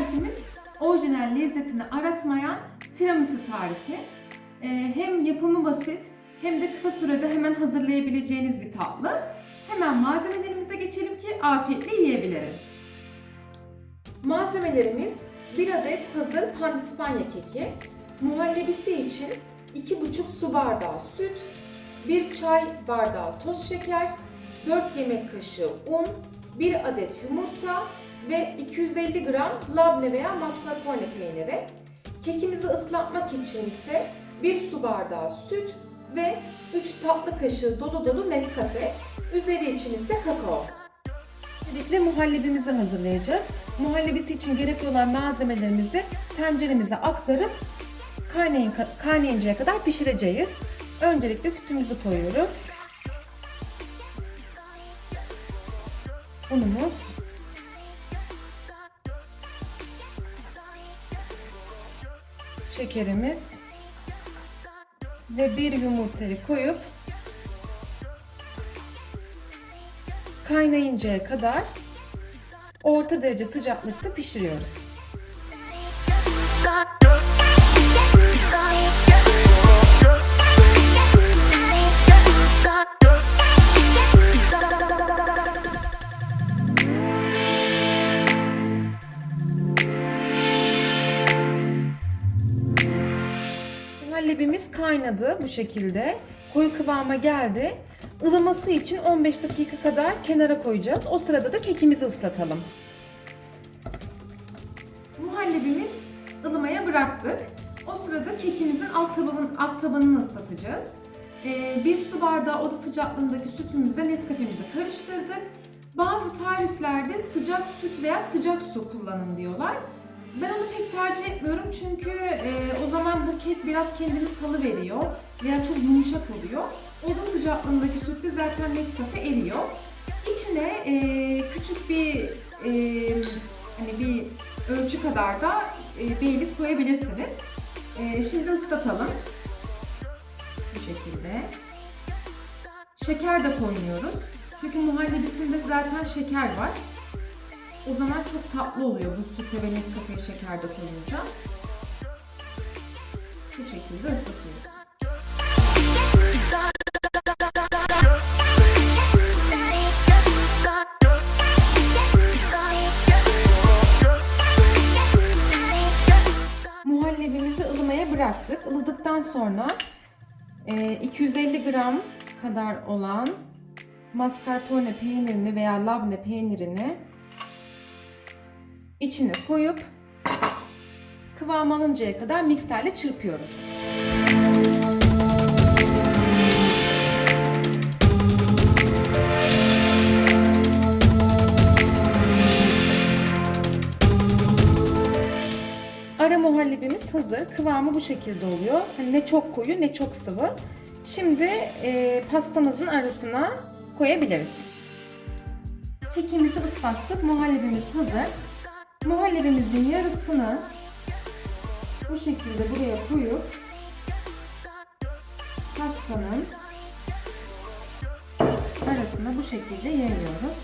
tarifimiz orijinal lezzetini aratmayan tiramisu tarifi. Ee, hem yapımı basit hem de kısa sürede hemen hazırlayabileceğiniz bir tatlı. Hemen malzemelerimize geçelim ki afiyetle yiyebilirim. Malzemelerimiz 1 adet hazır pandispanya keki, muhallebisi için 2,5 su bardağı süt, 1 çay bardağı toz şeker, 4 yemek kaşığı un, 1 adet yumurta ve 250 gram labne veya mascarpone peyniri. Kekimizi ıslatmak için ise 1 su bardağı süt ve 3 tatlı kaşığı dolu dolu Nescafe. Üzeri için ise kakao. Öncelikle muhallebimizi hazırlayacağız. Muhallebisi için gerekli olan malzemelerimizi tenceremize aktarıp kaynayın, kaynayıncaya kadar pişireceğiz. Öncelikle sütümüzü koyuyoruz. Unumuz. Şekerimiz. Ve bir yumurtayı koyup kaynayıncaya kadar orta derece sıcaklıkta pişiriyoruz. Muhallebimiz kaynadı bu şekilde. Koyu kıvama geldi. Ilıması için 15 dakika kadar kenara koyacağız. O sırada da kekimizi ıslatalım. Muhallebimiz ılımaya bıraktık. O sırada kekimizin alt, tabanın, alt tabanını ıslatacağız. Ee, bir su bardağı oda sıcaklığındaki sütümüzle Nescafe'mizi karıştırdık. Bazı tariflerde sıcak süt veya sıcak su kullanın diyorlar. Ben onu pek tercih etmiyorum çünkü e, o zaman bu kek biraz kendini salı veriyor veya çok yumuşak oluyor. Oda sıcaklığındaki sütte zaten Nescafe eriyor. İçine e, küçük bir e, hani bir ölçü kadar da e, Baileys koyabilirsiniz. E, şimdi ıslatalım. Bu şekilde. Şeker de koymuyoruz. Çünkü muhallebisinde zaten şeker var. O zaman çok tatlı oluyor bu süte ve Nescafe'ye şeker de koyunca. Bu şekilde ıslatıyoruz. Muhallebimizi ılımaya bıraktık. Ilıdıktan sonra e, 250 gram kadar olan mascarpone peynirini veya labne peynirini içine koyup kıvam alıncaya kadar mikserle çırpıyoruz. Ara muhallebimiz hazır. Kıvamı bu şekilde oluyor. Hani ne çok koyu ne çok sıvı. Şimdi e, pastamızın arasına koyabiliriz. Kekimizi ıslattık. Muhallebimiz hazır. Muhallebimizin yarısını bu şekilde buraya koyup pastanın arasına bu şekilde yayıyoruz.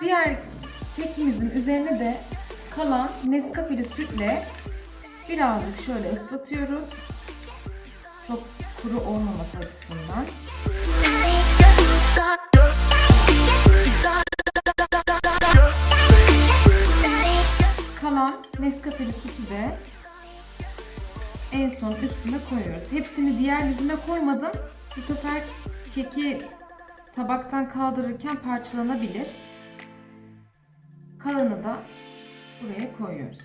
Diğer kekimizin üzerine de kalan Nescafe'li sütle birazcık şöyle ıslatıyoruz. Çok kuru olmaması açısından. En son üstüne koyuyoruz. Hepsini diğer yüzüne koymadım. Bu sefer keki tabaktan kaldırırken parçalanabilir. Kalanı da buraya koyuyoruz.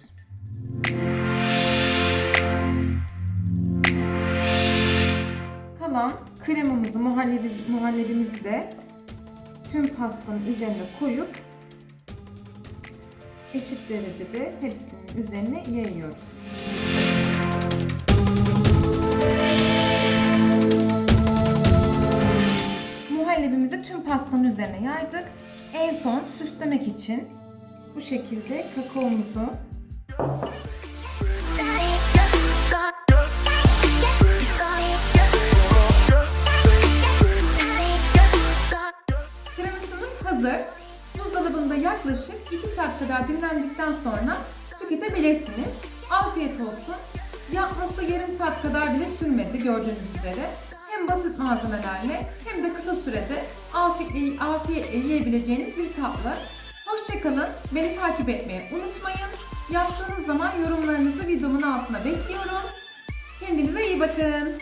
Kalan kremamızı, muhallebimizi, de tüm pastanın üzerine koyup eşit derecede hepsinin üzerine yayıyoruz. tüm pastanın üzerine yaydık. En son süslemek için bu şekilde kakaomuzu Tiramisu'muz hazır. Buzdolabında yaklaşık 2 saat kadar dinlendikten sonra tüketebilirsiniz. Afiyet olsun. Yapması yarım saat kadar bile sürmedi gördüğünüz üzere. Basit malzemelerle hem de kısa sürede afiyetle, afiyetle yiyebileceğiniz bir tatlı. Hoşçakalın. Beni takip etmeyi unutmayın. Yaptığınız zaman yorumlarınızı videomun altına bekliyorum. Kendinize iyi bakın.